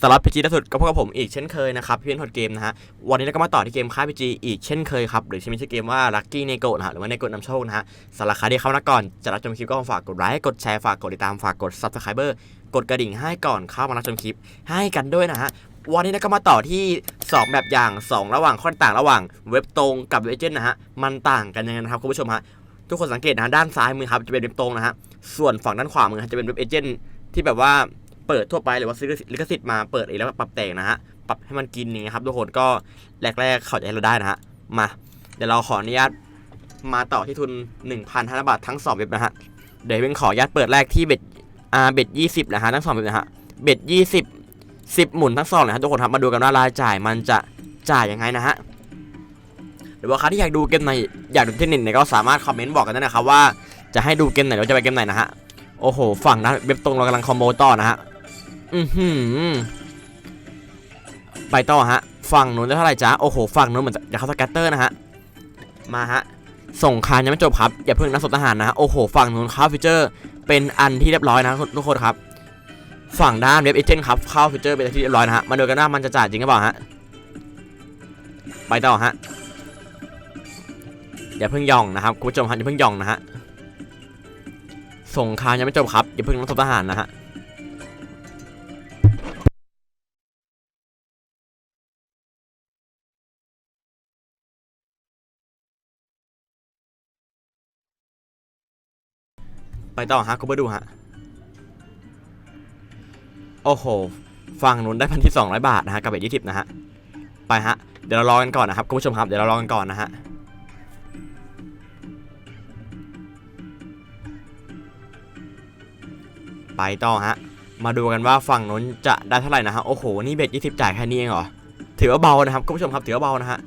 สล็อตพีจีล่าสุดก็พบกับผมอีกเช่นเคยนะครับพี่เพียนพอดเกมนะฮะวันนี้เราก็มาต่อที่เกมค่ายพีจีอีกเช่นเคยครับหรือที่มีชื่อเกมว่า Lucky n e g o นะฮะหรือว่า n e g o นำโชคนะฮะสำหรับใครที่เข้ามาก่อนจะรับชมคลิปก็ฝากกดไลค์กดแชร์ฝากกดติดตามฝากกด Subscriber กดกระดิ่งให้ก่อนเข้ามารับชมคลิปให้กันด้วยนะฮะวันนี้เราก็มาต่อที่ 2 แบบอย่าง 2 ระหว่างข้อต่างระหว่างเว็บตรงกับเว็บเอเจนต์นะฮะมันต่างกันยังไงนะครับคุณผู้ชมฮะทุกคนสังเกตนะฮะด้านซ้ายมือครับจะเป็นเว็บตรงนะฮะส่วนฝั่งด้านขวามือจะเป็นเว็บเอเจนต์ที่แบบว่า เปิดทั่วไปหรือว่าซื้อลิขสิทธิ์มาเปิดเองแล้วปรับแต่งนะฮะปรับให้มันกินอย่างเงี้ยครับทุกคนก็แรกๆเขาจะให้เราได้นะฮะมาเดี๋ยวเราขออนุญาตมาต่อที่ทุน1,500บาททั้ง2เว็บนะฮะเดี๋ยวเป็นขออนุญาตเปิดแรกที่เบ็ดอ่าเบ็ด20นะฮะทั้ง2เว็บนะฮะเบ็ด20 10หมุนทั้งสองนะฮะทุกคนครับมาดูกันว่ารายจ่ายมันจะจ่ายยังไงนะฮะหรือว่าใครที่อยากดูเกมไหนอยากดูเทคนิคไหนก็สามารถคอมเมนต์บอกกันได้นะครับว่าจะให้ดูเกมไหนหรือจะไปเกมไหนนะฮะโอ้โหฝั่งนะเว็บตรงเรากำลังคอมโบต่อนะฮะ อือหือไปต่อฮะ ฝั่งนู้นได้เท่าไหร่จ๊ะโอ้โห ฝั่งนู้นเหมือนจะเข้าสแกตเตอร์นะฮะ มาฮะส่งคานยังไม่จบครับ อย่าเพิ่งนักสบทหารนะฮะ โอ้โห ฝั่งนู้นข้าฟิเจอร์ เป็นอันที่เรียบร้อยนะทุกคนครับ ฝั่งด้านเว็บเอเจนต์ครับข้าฟิเจอร์เป็นที่เรียบร้อยนะฮะ มาดูกันว่ามันจะจ่ายจริงหรือเปล่าฮะ ไปต่อฮะ อย่าเพิ่งย่องนะครับคุณผู้ชมครับอย่าเพิ่งย่องนะฮะส่งคานยังไม่จบครับ อย่าเพิ่งนักสบทหารนะฮะ ไปต่อฮะคุณไปดูฮะ โอ้โหฝั่งนู้นได้พันที่200บาทนะฮะกับเบ็ดยี่สิบนะฮะ ไปฮะ เดี๋ยวเรารอกันก่อนนะครับคุณผู้ชมครับ เดี๋ยวเรารอกันก่อนนะฮะไปต่อฮะ มาดูกันว่าฝั่งนู้นจะได้เท่าไหร่นะฮะ โอ้โห นี่เบ็ดยี่สิบจ่ายแค่นี้เองเหรอ ถือว่าเบานะครับคุณผู้ชมครับ ถือว่าเบานะฮะ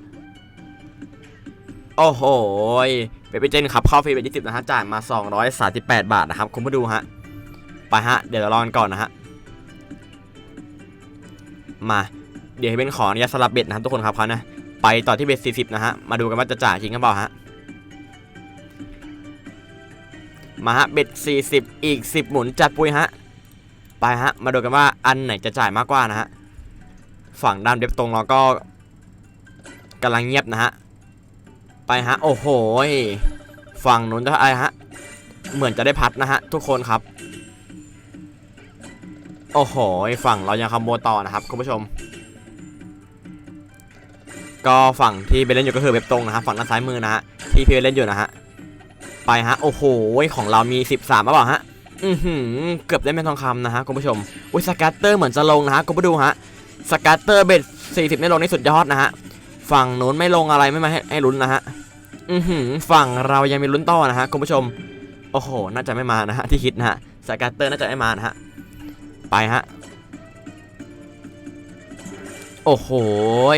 โอ้โห เบ็ดเจนครับเข้าฟรีเบยี่สิบนะฮะจ่ายมา 238 บาทนะครับคุณผู้ดูฮะไปฮะเดี๋ยวเรารอกันก่อนนะฮะมาเดี๋ยวเป็นขออนุญาตสลับเบ็ดนะครับทุกคนครับเขานะไปต่อที่เบ็ด40 นะฮะมาดูกันว่าจะจ่ายจริงหรือเปล่าฮะมาฮะเบ็ด40 อีก 10 หมุนจัดปุยฮะไปฮะมาดูกันว่าอันไหนจะจ่ายมากกว่านะฮะฝั่งด้านเว็บตรงเราก็กำลังเงียบนะฮะไปฮะโอ้โห ฝั่งนู้นจะอะไรฮะ เหมือนจะได้พัดนะฮะ ทุกคนครับ โอ้โหฝั่งเรายังคอมโบต่อนะครับคุณผู้ชม ก็ฝั่งที่ไปเล่นอยู่ก็คือเว็บตรงนะครับฝั่งด้านซ้ายมือนะฮะที่พี่เล่นอยู่นะฮะไปฮะโอ้โหของเรามี 13มาเปล่าฮะอือหือเกือบได้เป็นทองคำนะฮะคุณผู้ชมอุ้ยสกัตเตอร์เหมือนจะลงนะฮะคุณผู้ดูฮะสกัตเตอร์เบ็ด40ไม่ลงนี่สุดยอดนะฮะฝั่งนู้นไม่ลงอะไรไม่มาให้ให้ลุ้นนะฮะ อือหือฝั่งเรายังมีลุ้นต่อนะฮะคุณผู้ชม โอ้โห น่าจะไม่มานะฮะที่คิดนะฮะสกัตเตอร์น่าจะไม่มานะฮะ ไปฮะ โอ้โห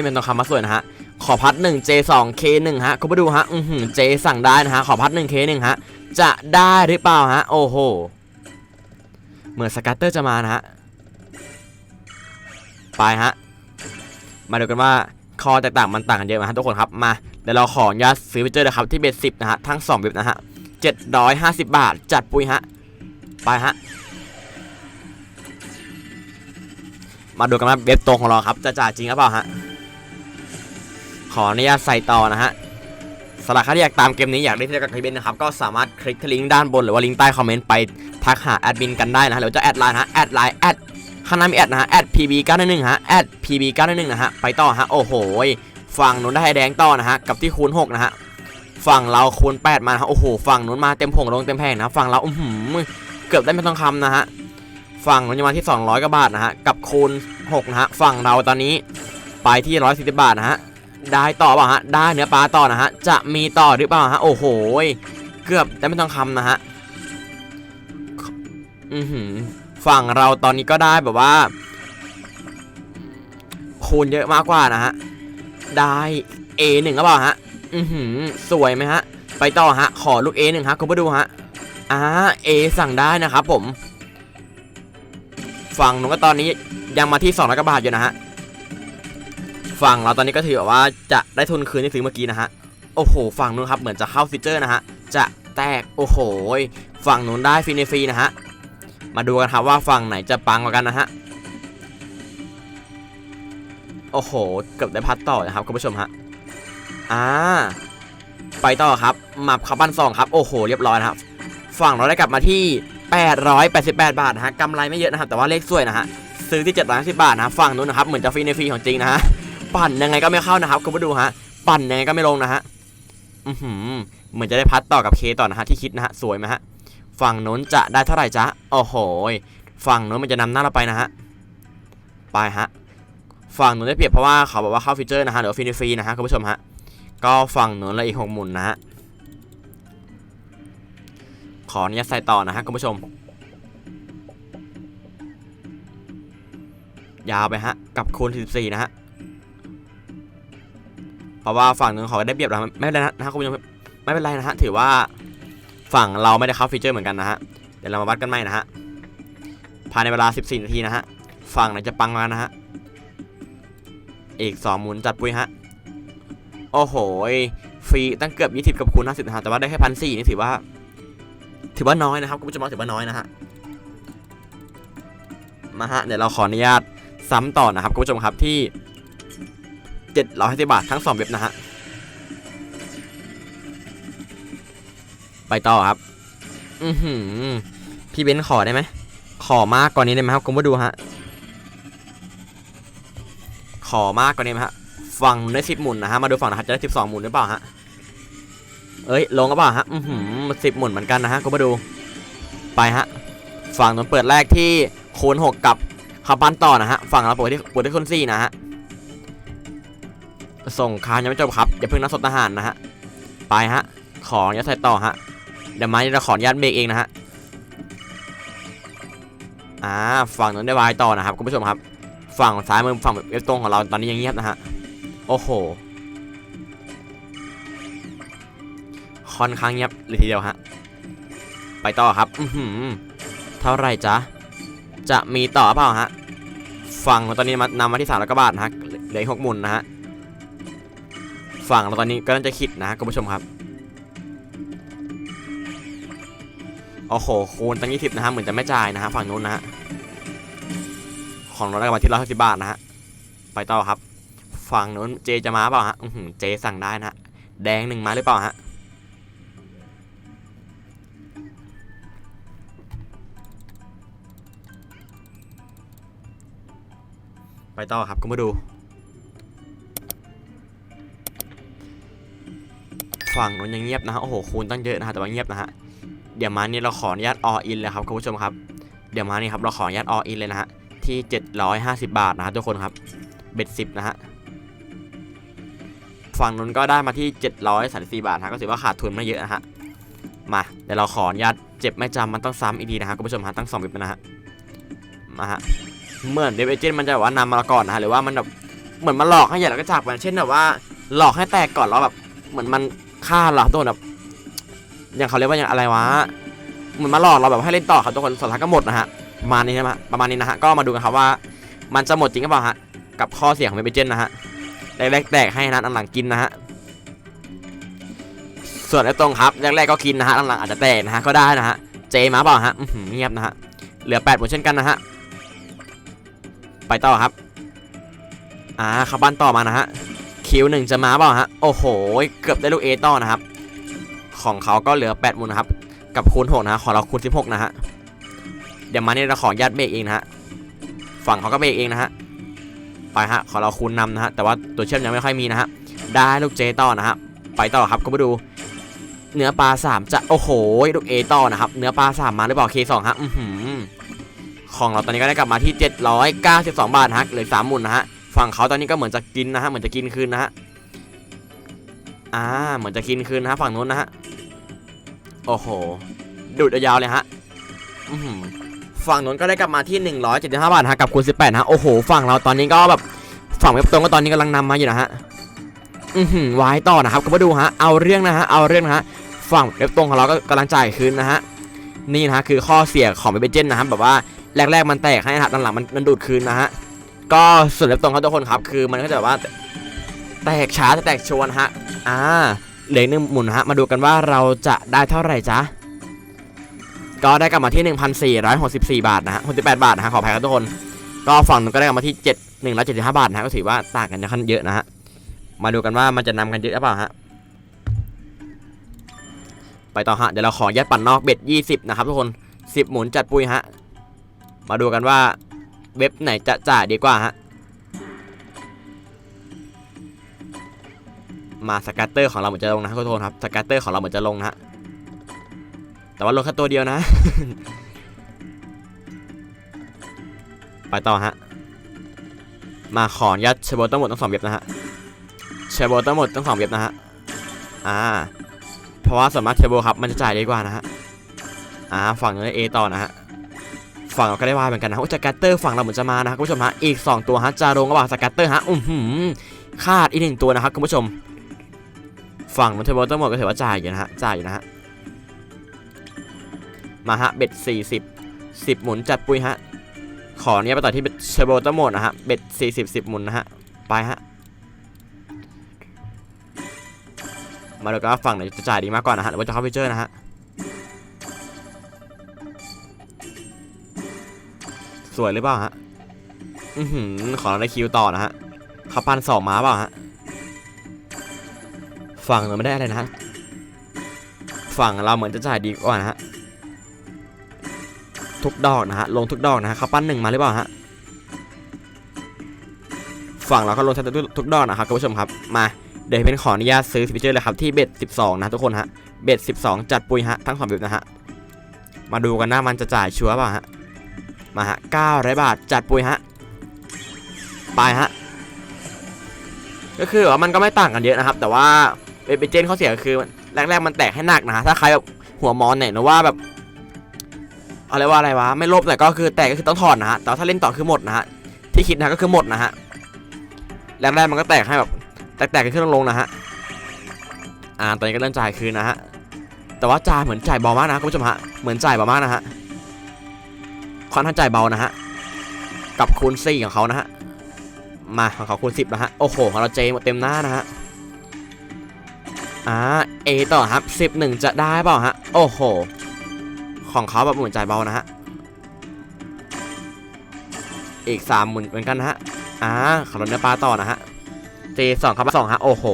เป็นทองคำมาสวยนะฮะ ขอพัด 1 J2 K1 ฮะคุณผู้ดูฮะ อือหือ J สั่งได้นะฮะ ขอพัด 1 K1 ฮะ จะได้หรือเปล่าฮะ โอ้โห เหมือนสกัตเตอร์จะมานะฮะ ไปฮะ มาดูกันว่าคอแตกต่างมันต่างกันเยอะไหมฮะทุกคนครับ มา เดี๋ยวเราขออนุญาตซื้อวิเจอร์นะครับที่เบ็ดสิบนะฮะทั้ง2เว็บนะฮะ750บาท จัดปุยฮะไปฮะมาดูกันว่าเว็บตรงของเราครับจะจ่ายจริงหรือเปล่าฮะขออนุญาตใส่ต่อนะฮะสำหรับใครที่อยากตามเกมนี้อยากเล่นที่กับคลิปนะครับก็สามารถคลิกที่ลิงก์ด้านบนหรือว่าลิงก์ใต้คอมเมนต์ไปทักหาแอดมินกันได้นะฮะหรือจะแอดไลน์นะฮะแอดไลน์แอดข้างหน้ามีแอดนะฮะแอด pb 9 1 1ฮะแอด pb 9 1 1นะฮะไปต่อฮะโอ้โห ฝั่งนู้นได้แดงต่อนะฮะ กับที่คูณ6นะฮะ ฝั่งเราคูณ8มานะฮะโอ้โห ฝั่งนู้นมาเต็มผงลงเต็มแผงนะ ฝั่งเราอื้อหือเกือบได้เป็นทองคำนะฮะ ฝั่งนู้นมาที่ 200กว่าบาทนะฮะ กับคูณ6นะฮะ ฝั่งเราตอนนี้ไปที่140บาทนะฮะ ได้ต่อเปล่าฮะ ได้เนื้อปลาต่อนะฮะ จะมีต่อหรือเปล่าฮะ โอ้โห เกือบได้ไม่ต้องคำนะฮะ อือหือฝั่งเราตอนนี้ก็ได้แบบว่าคูณเยอะมากกว่านะฮะ ได้ A หนึ่งก็เปล่าฮะ อือหือ สวยไหมฮะ ไปต่อฮะ ขอลูก A หนึ่งฮะคุณผู้ดูฮะ อ่า A สั่งได้นะครับผม ฝั่งหนูก็ตอนนี้ยังมาที่2 0 0กว่าบาทอยู่นะฮะ ฝั่งเราตอนนี้ก็ถือว่าจะได้ทุนคืนที่ซื้อเมื่อกี้นะฮะ โอ้โห ฝั่งนู้นครับเหมือนจะเข้าฟีเจอร์นะฮะ จะแตก โอ้โห ฝั่งนู้นได้ฟรีในฟรีนะฮะ มาดูกันครับว่าฝั่งไหนจะปังกว่ากันนะฮะ อ้โห เกือบได้พัดต่อนะครับคุณผู้ชมฮะอ่าไปต่อครับมาขับบ้านสองครับ โอ้โห เรียบร้อยนะครับฝั่งเราได้กลับมาที่ 888 บาทนะฮะกำไรไม่เยอะนะครับ แต่ว่าเลขสวยนะฮะซื้อที่710บาทนะฝั่งนู้นนะครับเหมือนจะฟรีในฟรีของจริงนะฮะปั่นยังไงก็ไม่เข้านะครับคุณผู้ดูฮะปั่นยังไงก็ไม่ลงนะฮะอือหือเหมือนจะได้พัดต่อกับเคต่อนะฮะที่คิดนะฮะสวยไหมฮะฝั่งนู้นจะได้เท่าไหร่จ๊ะโอ้โหฝั่งนู้นมันจะนำหน้าเราไปนะฮะไปฮะ ฝั่งนู้นได้เปรียบเพราะว่าเขาบอกว่าเข้าฟีเจอร์นะฮะหรือว่าฟรีในฟรีนะฮะคุณผู้ชมฮะก็ฝั่งหนู้นละอีกหกหมุนนะฮะขออนุญาตใส่ต่อนะฮะคุณผู้ชม ยาวไปฮะกับคูณ44นะฮะเพราะว่าฝั่งหนึงเขาได้เปรียบเราไม่เป็นไรนะฮะคุณผู้ชมไม่เป็นไรนะฮะถือว่าฝั่งเราไม่ได้เข้าฟีเจอร์เหมือนกันนะฮะเดี๋ยวเรามาวัดกันใหม่นะฮะภายในเวลา 14 นาทีนะฮะฝั่งไหนจะปังมานะฮะ อีก 2 หมุนจัดปุ้ยฮะ โอ้โหฟรีตั้งเกือบ 20 กับคูณ50นะฮะแต่ว่าได้แค่พันสี่นี่ถือว่า ถือว่าน้อยนะครับคุณผู้ชมถือว่าน้อยนะฮะมาฮะเดี๋ยวเราขออนุญาตซ้ำต่อนะครับคุณผู้ชมครับที่750บาททั้ง2เว็บนะฮะไปต่อครับ อือหือพี่เบนขอได้ไหมขอมากกว่านี้ได้ไหมครับคุณผู้ดูฮะ ขอมากกว่านี้ไหมฮะฝั่งได้สิบหมุนนะฮะมาดูฝั่งนะครับจะได้สิบสองหมุนหรือเปล่าฮะเอ้ยลงหรือเปล่าฮะอือหือสิบหมุนเหมือนกันนะฮะคุณผู้ดูไปฮะฝั่งนู้นเปิดแรกที่คูณหกกับขับบ้นต่อนะฮะฝั่งเราเปิดที่เปิดที่คูณสี่นะฮะส่งคานยังไม่จบครับอย่าเพิ่งนัดสดทหารนะฮะไปฮะขออนุญาตใส่ต่อฮะเดี๋ยวม้จะขออนุญาตเบรกเองนะฮะอ่าฝั่งนู้นได้วายต่อนะครับคุณผู้ชมครับ ฝั่งซ้ายมือฝั่งเว็บตรงของเราตอนนี้ยังเงียบนะฮะ โอ้โห ค่อนข้างเงียบเลยทีเดียวฮะ ไปต่อครับอืเท่าไรจ๊ะ จะมีต่อเปล่าฮะ ฝั่งเราตอนนี้มานำมาที่สามแล้วก็บาทนะฮะ เหลือหกหมุนนะฮะ ฝั่งเราตอนนี้ก็น่าจะคิดนะฮะคุณผู้ชมครับ โอ้โหคูณตั้งยี่สิบนะฮะ เหมือนจะไม่จ่ายนะฮะ ฝั่งนู้นนะฮะ ของเราได้กลับมาที่ร้อยสิบบาทนะฮะ ไปต่อครับ ฝั่งนู้นเจจะมาเปล่าฮะอือเจสั่งได้นะแดงหนึ่งมาหรือเปล่าฮะ ไปต่อครับคุณมาดู ฝั่งนู้นยังเงียบนะฮะ โอ้โห คูณตั้งเยอะนะฮะ แต่ว่าเงียบนะฮะ เดี๋ยวมานี่เราขออนุญาตออินเลยครับคุณผู้ชมครับ เดี๋ยวมานี่ครับเราขออนุญาตออินเลยนะฮะ ที่ 750 บาทนะทุกคนครับ เบ็ดสิบนะฮะ ฝั่งนู้นก็ได้มาที่ 734 บาทนะฮะก็ถือว่าขาดทุนไม่เยอะนะฮะ มาเดี๋ยวเราขออนุญาตเจ็บไม่จำมันต้องซ้ำอีกทีนะฮะคุณผู้ชมฮะตั้งสองเว็บนะฮะ มาฮะ เหมือนเดวเอเจนมันจะแบบว่านำมาก่อนนะฮะหรือว่ามันแบบเหมือนมันหลอกให้ใหญ่แล้วก็จากไปเช่นแบบว่าหลอกให้แตกก่อนแล้วแบบเหมือนมันฆ่าเราตัวแบบอย่างเขาเรียกว่าอย่างอะไรวะเหมือนมาหลอกเราแบบให้เล่นต่อครับทุกคนสุดท้ายก็หมดนะฮะ ประมาณนี้นะฮะประมาณนี้นะฮะก็มาดูกันครับว่ามันจะหมดจริงหรือเปล่าฮะกับข้อเสียของเดวเอเจนนะฮะแรกๆแตกให้นะอันหลังกินนะฮะส่วนไอ้ตรงครับแรกๆก็กินนะฮะหลังๆอาจจะแตกนะฮะก็ได้นะฮะเจมาเปล่าฮะเงียบนะฮะเหลือ8หมดเช่นกันนะฮะไปต่อครับอ่าขับบ้านต่อมานะฮะคิวหนึ่งจะมาเปล่าฮะโอ้โหเกือบได้ลูกเอต่อนะครับ ของเขาก็เหลือ8หมุนนะครับกับคูณ6นะฮะของเราคูณ16นะฮะ เดี๋ยวมาเนี่ยเราขอยัดเบรกเองนะฮะฝั่งเขาก็เบรกเองนะฮะไปฮะขอเราคูณนำนะฮะแต่ว่าตัวเชื่อมยังไม่ค่อยมีนะฮะได้ลูกเจต่อนะฮะไปต่อครับก็มาดูเนื้อปลาสามจะโอ้โหลูกเอต่อนะครับเนื้อปลาสามมาหรือเปล่า K2 ฮะอือหือของเราตอนนี้ก็ได้กลับมาที่ 792 บาทนะฮะเหลือ3หมุนนะฮะฝั่งเขาตอนนี้ก็เหมือนจะกินนะฮะเหมือนจะกินคืนนะฮะอ่าเหมือนจะกินคืนนะฮะฝั่งนู้นนะฮะโอ้โหดูดยาวเลยฮะอือหือ ฝั่งนู้นก็ได้กลับมาที่ 175 บาทฮะกับคูณ18นะฮะโอ้โหฝั่งเราตอนนี้ก็แบบฝั่งเว็บตรงก็ตอนนี้กำลังนำมาอยู่นะฮะอือหือไว้ต่อนะครับก็มาดูฮะเอาเรื่องนะฮะเอาเรื่องนะฮะฝั่งเว็บตรงของเราก็กำลังจ่ายคืนนะฮะนี่นะฮะคือข้อเสียของเบเจนนะครับแบบว่าแรกๆมันแตกให้นะฮะหลังๆมันมันดูดคืนนะฮะก็ส่วนเล็บตรงเขาทุกคนครับ คือมันก็จะแบบว่า แตกช้าแต่แตกชวนฮะ อ่าเหลือหนึ่งหมุนฮะ มาดูกันว่าเราจะได้เท่าไหร่จ๊ะ ก็ได้กลับมาที่ 1,464 บาทนะฮะ68 บาทนะฮะขออภัยครับทุกคน ก็ฝั่งนู้นก็ได้กลับมาที่เจ็ดหนึ่งร้อยเจ็ดสิบห้าบาทนะฮะก็ถือว่าต่างกันค่อนข้างเยอะนะฮะ มาดูกันว่ามันจะนำกันเยอะหรือเปล่าฮะ ไปต่อฮะ เดี๋ยวเราขอยัดปั่นนอกเบ็ดยี่สิบนะครับทุกคนสิบหมุนจัดปุยฮะ มาดูกันว่าเว็บไหนจะจ่ายดีกว่าฮะ มาสกัตเตอร์ของเราเหมือนจะลงนะทุกคนครับ สกัตเตอร์ของเราเหมือนจะลงนะฮะ แต่ว่าลงแค่ตัวเดียวนะ ไปต่อฮะ มาขอนุญาตเชโบทั้งหมดทั้งสองเว็บนะฮะเชโบทั้งหมดทั้งสองเว็บนะฮะ อ่า เพราะว่าสามารถเชโบครับมันจะจ่ายดีกว่านะฮะ อ่า ฝั่งนู้เอต่อนะฮะ ฝั่งเราก็ได้วายเหมือนกันนะโอ้สกัตเตอร์ฝั่งเราเหมือนจะมานะฮะคุณผู้ชมฮะ อีก 2 ตัวฮะ จารงระหว่างสกัตเตอร์ฮะ อือหือขาดอีกหนึ่งตัวนะครับคุณผู้ชม ฝั่งนู้นเชโบทั้งหมดก็ถือว่าจ่ายอยู่นะฮะ จ่ายอยู่นะฮะ มาฮะเบ็ด40 10 หมุนจัดปุยฮะ ขอเนี้ยไปต่อที่เชโบทั้งหมดนะฮะ เบ็ด40 10 หมุนนะฮะ ไปฮะ มาดูกันว่าฝั่งไหนจะจ่ายดีมากกว่านะฮะ หรือว่าจะเข้าฟิเจอร์นะฮะสวยหรือเปล่าฮะ อือหือ ขอเราได้คิวต่อนะฮะเขาปันสองม้าเปล่าฮะ ฝั่งเราไม่ได้อะไรนะฮะ ฝั่งเราเหมือนจะจ่ายดีกว่านะฮะ ทุกดอกนะฮะลงทุกดอกนะฮะเขาปั้นหนึ่งมาหรือเปล่าฮะฝั่งเราก็ลงทุกทุกดอกนะครับคุณผู้ชมครับมาเดี๋ยวเป็นขออนุญาตซื้อสปิเจอร์เลยครับที่เบ็ด12 นะทุกคนฮะเบ็ด12 จัดปุยฮะทั้งสองเบ็ดนะฮะมาดูกันนะมันจะจ่ายชัวร์เปล่าฮะมาฮะ900บาทจัดปุยฮะไปฮะก็คือว่ามันก็ไม่ต่างกันเยอะนะครับ แต่ว่าเบเจนเขาเสียคือแรกๆมันแตกให้หนักนะฮะถ้าใครแบบหัวมอนเนี่ยหรือว่าแบบ อะไรว่าอะไรวะไม่ลบแต่ก็คือแตกก็คือต้องถอดนะฮะแต่ว่าถ้าเล่นต่อคือหมดนะฮะที่คิดนะก็คือหมดนะฮะแรกๆมันก็แตกให้แบบแตกๆกันขึ้นลงนะฮะอ่าตอนนี้ก็เริ่มจ่ายคืนนะฮะแต่ว่าจ่ายเหมือนจ่ายเบามากนะคุณผู้ชมฮะเหมือนจ่ายเบามากนะฮะค่อนข้างจ่ายเบานะฮะกับคูณ4ของเขานะฮะมาของเขาคูณ10นะฮะโอ้โหของเราเจหมดเต็มหน้านะฮะอ่าเอต่อครับ11จะได้เปล่าฮะโอ้โห ของเขาแบบหมือนจ่ายเบานะฮะ อีกสามหมุนเหมือนกันนะฮะ อ่าขับรถเนื้อปลาต่อนะฮะเจสองครับสองฮะ โอ้โห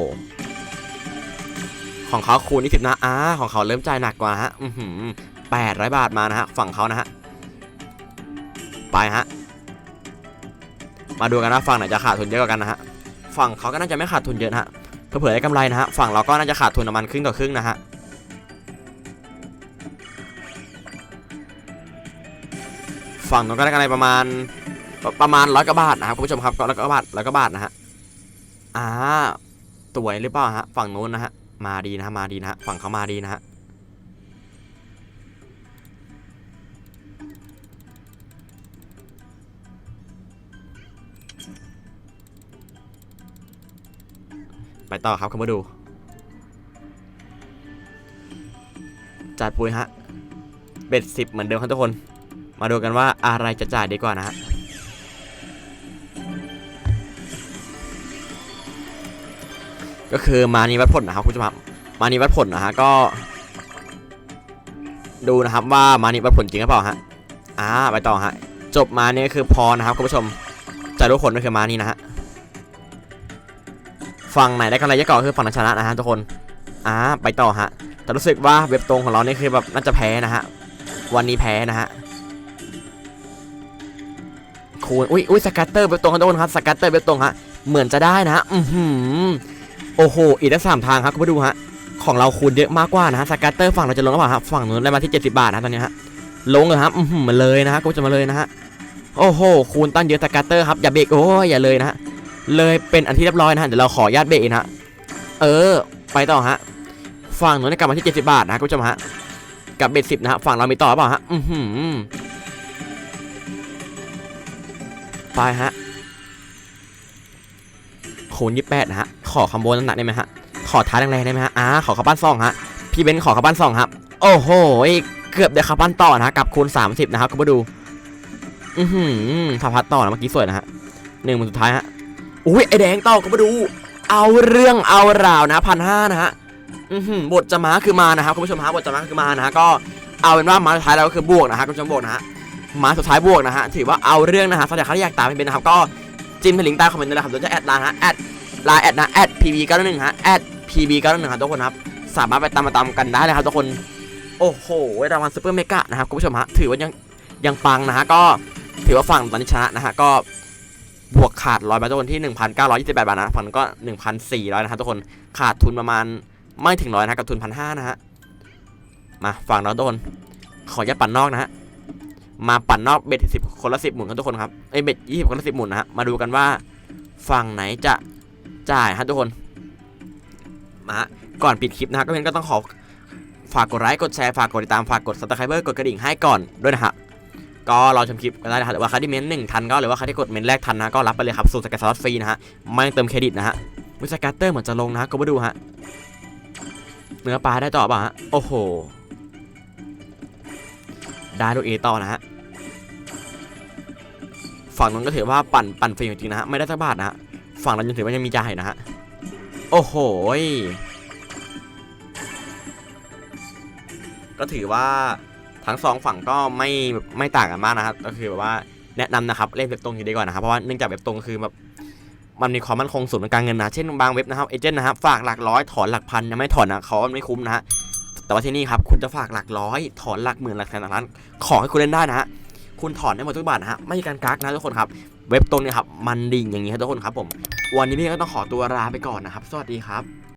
ของเขาคูณยี่สิบนะ อ่า ของเขาเริ่มจ่ายหนักกว่าฮะ อือหือแปดร้อยบาทมานะฮะ ฝั่งเขานะฮะ ไปฮะ มาดูกันว่าฝั่งไหนจะขาดทุนเยอะกว่ากันนะฮะ ฝั่งเขาก็น่าจะไม่ขาดทุนเยอะนะฮะเผื่อได้กำไรนะฮะ ฝั่งเราก็น่าจะขาดทุนประมาณครึ่งต่อครึ่งนะฮะ ฝั่งนู้นก็ได้กำไรประมาณประประมาณร้อยกว่าบาทนะครับคุณผู้ชมครับร้อยกว่าบาทร้อยกว่าบาทนะฮะอ่าสวยหรือเปล่าฮะฝั่งนู้นนะฮะมาดีนะฮะมาดีนะฮะฝั่งเขามาดีนะฮะไปต่อครับคุณมาดูจัดปุ๋ยฮะเบ็ดสิบเหมือนเดิมครับทุกคน มาดูกันว่าอะไรจะจ่ายดีกว่านะฮะก็คือมานีวัดผลนะครับคุณผู้ชมมานีวัดผลนะฮะก็ ดูนะครับว่ามานีวัดผลจริงหรือเปล่าฮะอ่าไปต่อฮะจบมานี่คือพอนะครับคุณผู้ชมจ่ายทุกคนก็คือมานี่นะฮะฝั่งไหนได้กำไรเยอะกว่าคือฝั่งชนะนะฮะทุกคนอ่าไปต่อฮะแต่รู้สึกว่าเว็บตรงของเรานี่คือแบบน่าจะแพ้นะฮะวันนี้แพ้นะฮะ คูณอุ้ยอุ้ยสกัตเตอร์เว็บตรงครับทุกคนครับสกัตเตอร์เว็บตรงฮะเหมือนจะได้นะอือหือโอ้โหอีกทั้งสามทางครับคุณผู้ดูฮะของเราคูณเยอะมากกว่านะฮะสกัตเตอร์ฝั่งเราจะลงหรือเปล่าครับฝั่งนู้นได้มาที่ 70 บาทนะตอนนี้ฮะลงเลยครับอือหือมาเลยนะฮะกูจะมาเลยนะฮะโอ้โหคูณตั้งเยอะสกัตเตอร์ครับอย่าเบรกโอ้ยอย่าเลยนะฮะเลยเป็นอันที่เรียบร้อยนะฮะเดี๋ยวเราขออนุญาตเบรกนะฮะเออ ไปต่อฮะฝั่งนู้นได้กลับมาที่ 70 บาทนะคุณผู้ชมฮะกับเบ็ดสิบนะฮะฝั่งเรามีต่อหรือเปล่าฮะอือหือ ไปฮะคูณยี่แปดนะฮะ ขอคอมโบน้ำหนักได้ไหมฮะ ขอท้าแรงๆได้ไหมฮะ อ่า ขอขับบ้านซองฮะ พี่เบนขอขับบ้านซองครับ โอ้โห เกือบได้ขับบ้านต่อนะฮะกับคูณ30นะครับคุณผู้ดู อือหือถ้าพัดต่อนะเมื่อกี้สวยนะฮะหนึ่งมือสุดท้ายฮะ อุ้ยไอแดงต่อคุณผู้ดู เอาเรื่องเอาราวนะพันห้านะฮะ อือหือบทจะมาคือมานะครับคุณผู้ชมฮะบทจะมาคือมานะฮะ ก็เอาเป็นว่ามาสุดท้ายแล้วก็คือบวกนะฮะคุณผู้ชมบวกนะฮะ มาสุดท้ายบวกนะฮะถือว่าเอาเรื่องนะฮะสำหรับใครที่อยากตามเป็นนะครับก็จิ้มที่ลิงก์ใต้คอมเมนต์เลยนะครับเดี๋ยวจะแอดไลน์ฮะแอดไลน์แอดนะแอด pb 9 1ฮะแอด pb 9 1ครับทุกคนครับสามารถไปตามมาตามกันได้เลยครับทุกคนโอ้โหรางวัลซูเปอร์เมกะนะครับคุณผู้ชมฮะถือว่ายังยังปังนะฮะก็ถือว่าฝั่งตอนนี้ชนะนะฮะก็บวกขาดร้อยบาททุกคนที่ 1,928 บาทนะฝั่งนั้นก็ 1,400 นะครับทุกคนขาดทุนประมาณไม่ถึงร้อยนะกับทุนพันห้านะฮะมาฝั่งเราทุกคนขอย่าปั่นนอกนะฮะ มาปั่นนอกเบ็ดสิบคนละสิบหมุนครับทุกคนครับเอ้ยเบ็ดยี่สิบคนละสิบหมุนนะฮะมาดูกันว่าฝั่งไหนจะจ่ายฮะทุกคนมาฮะก่อนปิดคลิปนะฮะก็เพียงก็ต้องขอฝากกดไลค์กดแชร์ฝากกดติดตามฝากกด subscribe กดกระดิ่งให้ก่อนด้วยนะฮะก็รอชมคลิปกันได้นะฮะหรือว่าใครที่เม้นหนึ่งทันก็หรือว่าใครที่กดเม้นแรกทันนะก็รับไปเลยครับสูตรสแกนสล็อตฟรีนะฮะไม่ต้องเติมเครดิตนะฮะวิสแกตเตอร์เหมือนจะลงนะก็มาดูฮะเนื้อปลาได้ต่อป่ะฮะโอ้โห ได้ลูกเอต่อนะฮะฝั่งนั้นก็ถือว่าปั่นปั่นฟรีจริงนะฮะไม่ได้สักบาทนะฮะฝั่งเรายังถือว่ายังมีจ่ายนะฮะโอ้โหก็ถือว่าทั้งสองฝั่งก็ไม่ไม่ต่างกันมากนะครับก็คือแบบว่าแนะนำนะครับเล่นเว็บตรงนี้ดีกว่านะครับเพราะว่าเนื่องจากเว็บตรงคือแบบมันมีความมั่นคงสูงในการเงินนะเช่นบางเว็บนะครับเอเจนต์นะครับฝากหลักร้อยถอนหลักพันยังไม่ถอนนะเขาไม่คุ้มนะฮะ แต่ว่าที่นี่ครับคุณจะฝากหลักร้อย ถอนหลักหมื่นหลักแสนหลักล้านขอให้คุณเล่นได้นะฮะคุณถอนได้หมดทุกบาทนะฮะไม่มีการกักนะทุกคนครับเว็บตรงเนี่ยครับมันดิ่งอย่างนี้ครับทุกคนครับผม วันนี้พี่ก็ต้องขอตัวลาไปก่อนนะครับ สวัสดีครับ